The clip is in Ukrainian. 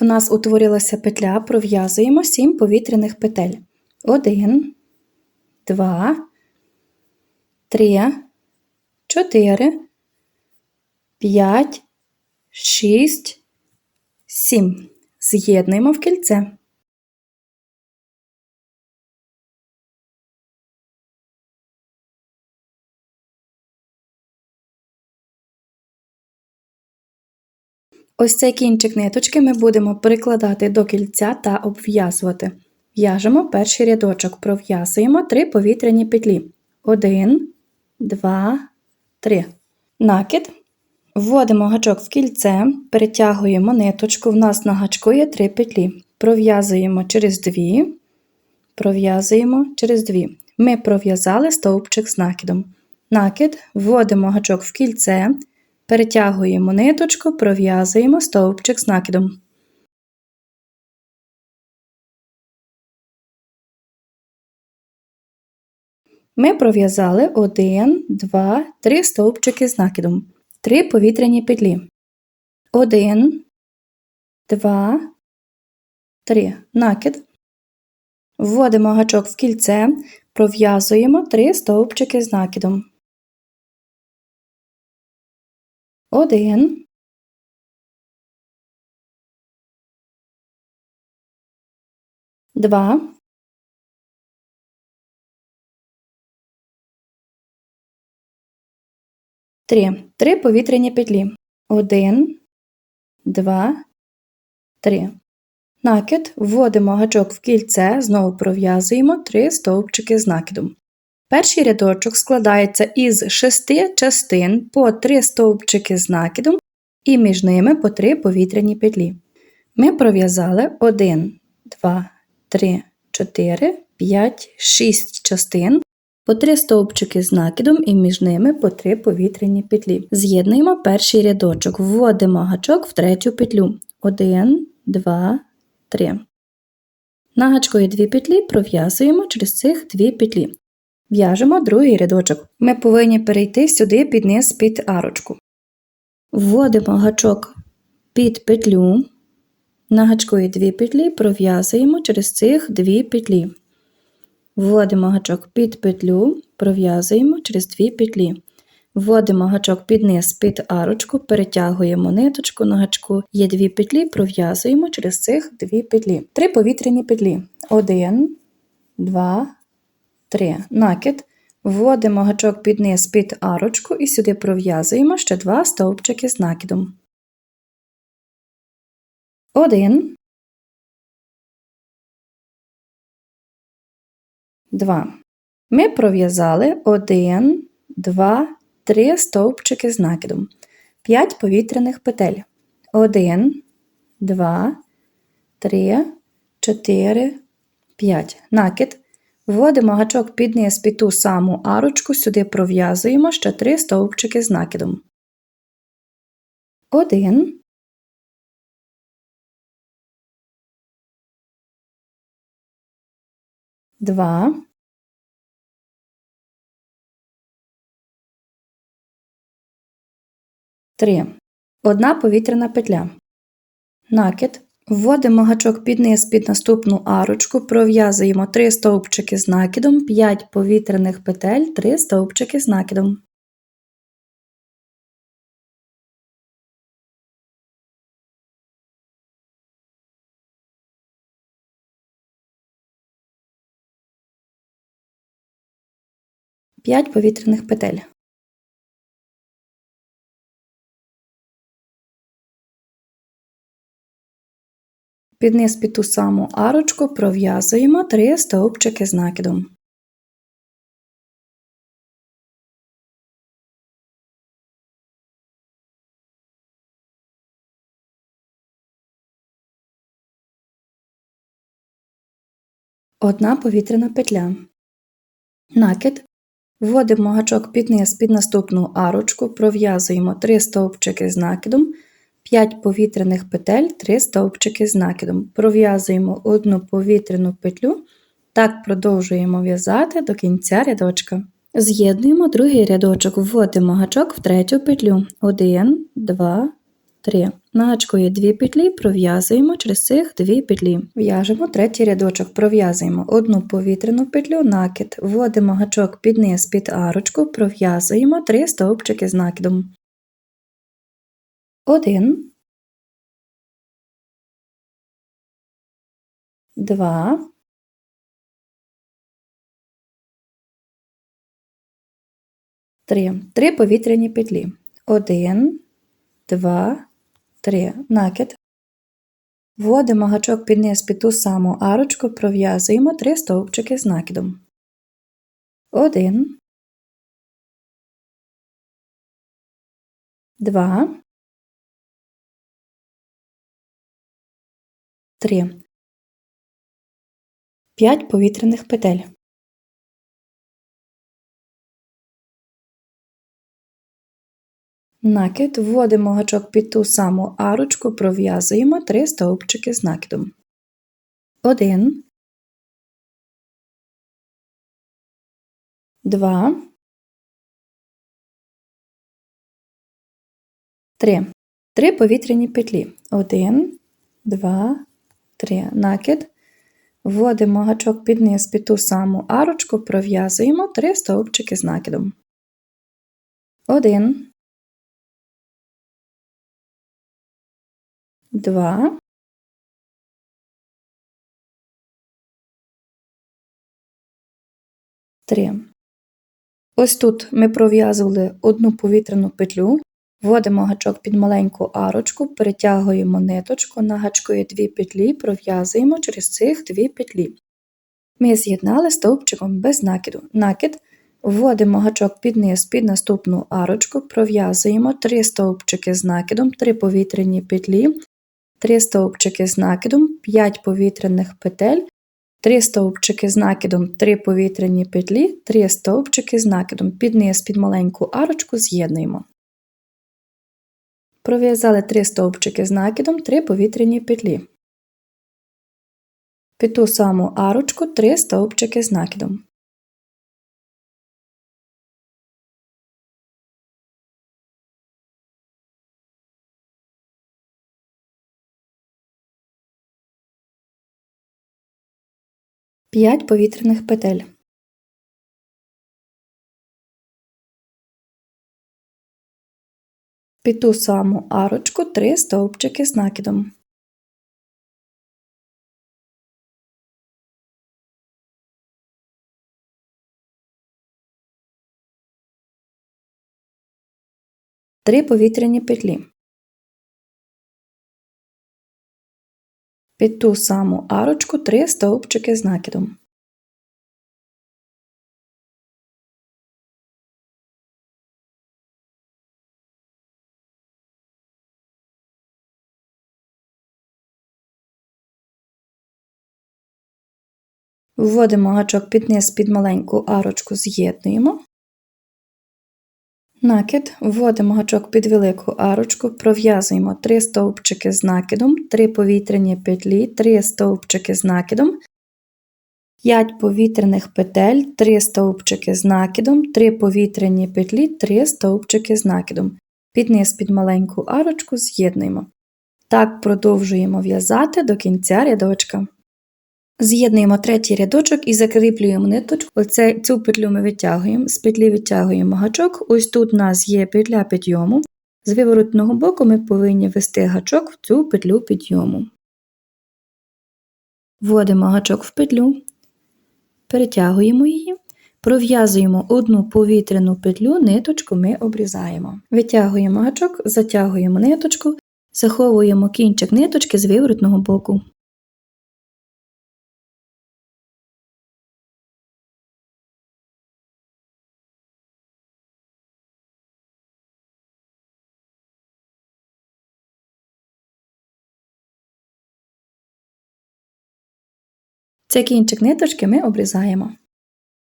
В нас утворилася петля, пров'язуємо 7 повітряних петель. 1, 2, 3, 4, 5, 6, 7. З'єднуємо в кільце. Ось цей кінчик ниточки ми будемо прикладати до кільця та обв'язувати. В'яжемо перший рядочок, пров'язуємо 3 повітряні петлі. 1, 2, 3. Накид. Вводимо гачок в кільце, перетягуємо ниточку, в нас на гачку є 3 петлі. Пров'язуємо через 2, пров'язуємо через 2. Ми пров'язали стовпчик з накидом. Накид, вводимо гачок в кільце, перетягуємо ниточку, пров'язуємо стовпчик з накидом. Ми пров'язали 1, 2, 3 стовпчики з накидом. 3 повітряні петлі. 1, 2, 3. Накид. Вводимо гачок в кільце, пров'язуємо 3 стовпчики з накидом. 1, 2, 3. 3 повітряні петлі. 1, 2, 3. Накид. Вводимо гачок в кільце, знову пров'язуємо 3 стовпчики з накидом. Перший рядочок складається із 6 частин по 3 стовпчики з накидом і між ними по 3 повітряні петлі. Ми пров'язали 1, 2, 3, 4, 5, 6 частин по 3 стовпчики з накидом і між ними по 3 повітряні петлі. З'єднуємо перший рядочок, вводимо гачок в третю петлю. 1, 2, 3. На гачку є 2 петлі, пров'язуємо через цих 2 петлі. В'яжемо другий рядочок. Ми повинні перейти сюди під низ під арочку. Вводимо гачок під петлю. На гачку є 2 петлі, пров'язуємо через цих 2 петлі. Вводимо гачок під петлю, пров'язуємо через 2 петлі. Вводимо гачок під низ під арочку, перетягуємо ниточку на гачку, є 2 петлі, пров'язуємо через цих 2 петлі. 3 повітряні петлі. 1, 2, 3. Накид. Вводимо гачок під низ під арочку і сюди пров'язуємо ще 2 стовпчики з накидом. 1, 2. Ми пров'язали 1, 2, 3 стовпчики з накидом. 5 повітряних петель. 1, 2, 3, 4, 5. Накид. Вводимо гачок під низ під ту саму арочку, сюди пров'язуємо ще 3 стовпчики з накидом. 1, 2, Три. Одна повітряна петля. Накид. Вводимо гачок під низ під наступну арочку, пров'язуємо 3 стовпчики з накидом, 5 повітряних петель, 3 стовпчики з накидом. П'ять повітряних петель. Під низ під ту саму арочку пров'язуємо 3 стовпчики з накидом. Одна повітряна петля. Накид. Вводимо гачок під низ під наступну арочку, пров'язуємо 3 стовпчики з накидом. 5 повітряних петель, 3 стовпчики з накидом. Пров'язуємо одну повітряну петлю, так продовжуємо в'язати до кінця рядочка. З'єднуємо другий рядочок, вводимо гачок в третю петлю. 1, 2, 3. На гачку є 2 петлі, пров'язуємо через цих 2 петлі. В'яжемо третій рядочок, пров'язуємо одну повітряну петлю, накид, вводимо гачок під низ під арочку, пров'язуємо 3 стовпчики з накидом. 1 2 3. Три повітряні петлі. 1 2 3. Накид. Вводимо гачок під низ під ту саму арочку, пров'язуємо 3 стовпчики з накидом. 1 2 3 5 повітряних петель. Накид вводимо гачок під ту саму арочку, пров'язуємо 3 стовпчики з накидом. 1 2 3. Три повітряні петлі. 1 2 3. Накид. Вводимо гачок під низ під ту саму арочку, пров'язуємо 3 стовпчики з накидом. 1 2 3. Ось тут ми пров'язували одну повітряну петлю, вводимо гачок під маленьку арочку, перетягуємо ниточку, на гачку є дві петлі, пров'язуємо через цих дві петлі. Ми з'єднали стовпчиком без накиду. Накид вводимо гачок під низ під наступну арочку, пров'язуємо 3 стовпчики з накидом, 3 повітряні петлі, 3 стовпчики з накидом, 5 повітряних петель, 3 стовпчики з накидом, 3 повітряні петлі, 3 стовпчики з накидом. Під низ під маленьку арочку з'єднуємо. Пров'язали 3 стовпчики з накидом, 3 повітряні петлі. Під ту саму арочку 3 стовпчики з накидом. П'ять повітряних петель. Під ту саму арочку 3 стовпчики з накидом. Три повітряні петлі. Під ту саму арочку 3 стовпчики з накидом. Вводимо гачок під низ під маленьку арочку, з'єднуємо. Накид, вводимо гачок під велику арочку, пров'язуємо 3 стовпчики з накидом, 3 повітряні петлі, 3 стовпчики з накидом, 5 повітряних петель, 3 стовпчики з накидом, 3 повітряні петлі, 3 стовпчики з накидом. Під низ під маленьку арочку з'єднуємо. Так продовжуємо в'язати до кінця рядочка. З'єднуємо третій рядочок і закріплюємо ниточку. Оце, цю петлю ми витягуємо, з петлі витягуємо гачок. Ось тут у нас є петля підйому. З виворотного боку ми повинні ввести гачок в цю петлю підйому. Вводимо гачок в петлю, перетягуємо її, пров'язуємо одну повітряну петлю, ниточку ми обрізаємо. Витягуємо гачок, затягуємо ниточку, заховуємо кінчик ниточки з виворотного боку. Цей кінчик ниточки ми обрізаємо.